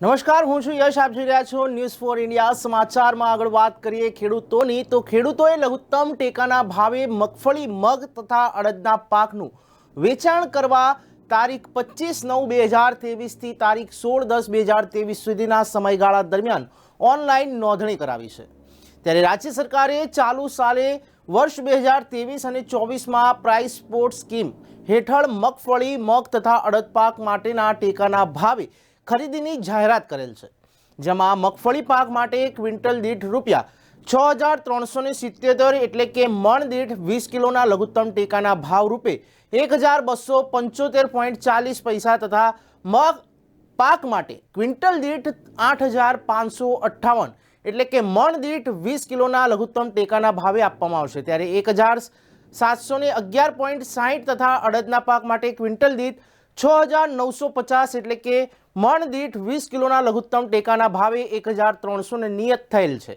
નમસ્કાર, હું છું યશ. આપ જોઈ રહ્યા છો ન્યૂઝ ફોર ઇન્ડિયા સમાચારમાં આગળ વાત કરીએ ખેડૂતોની, તો ખેડૂતોએ લઘુત્તમ ટેકાના ભાવે મગફળી, મગ તથા અડદના પાકનું વેચાણ કરવા તારીખ પચીસ નવ બે હજાર ત્રેવીસથી તારીખ સોળ દસ બે હજાર ત્રેવીસ સુધીના સમયગાળા દરમિયાન ઓનલાઈન નોંધણી કરાવી છે. ત્યારે રાજ્ય સરકારે ચાલુ સાલે વર્ષ બે હજાર ત્રેવીસ અને ચોવીસમાં પ્રાઇસ સ્પોર્ટ સ્કીમ હેઠળ મગફળી, મગ તથા અડદ પાક માટેના ટેકાના ભાવે ખરીદીની જાહેરાત કરેલ છે, જેમાં મગફળી પાક માટે ક્વિન્ટલ દીઠ રૂપિયા છ હજાર ત્રણસો ને સિત્તેર એટલે કે મણ દીઠ વીસ કિલોના લઘુત્તમ ટેકાના ભાવ રૂપે એક હજાર બસો પંચોતેર પોઈન્ટ ચાલીસ પૈસા તથા મગ પાક માટે ક્વિન્ટલ દીઠ આઠ હજાર પાંચસો અઠ્ઠાવન એટલે કે મણ દીઠ વીસ કિલોના લઘુત્તમ ટેકાના ભાવે આપવામાં આવશે. ત્યારે એક હજાર સાતસો ને અગિયાર પોઈન્ટ સાહીઠ તથા અડદના પાક માટે ક્વિન્ટલ દીઠ છ હજાર નવસો પચાસ એટલે કે મણ દીઠ વીસ કિલોના લઘુત્તમ ટેકાના ભાવે એક હજાર ત્રણસોને નિયત થયેલ છે.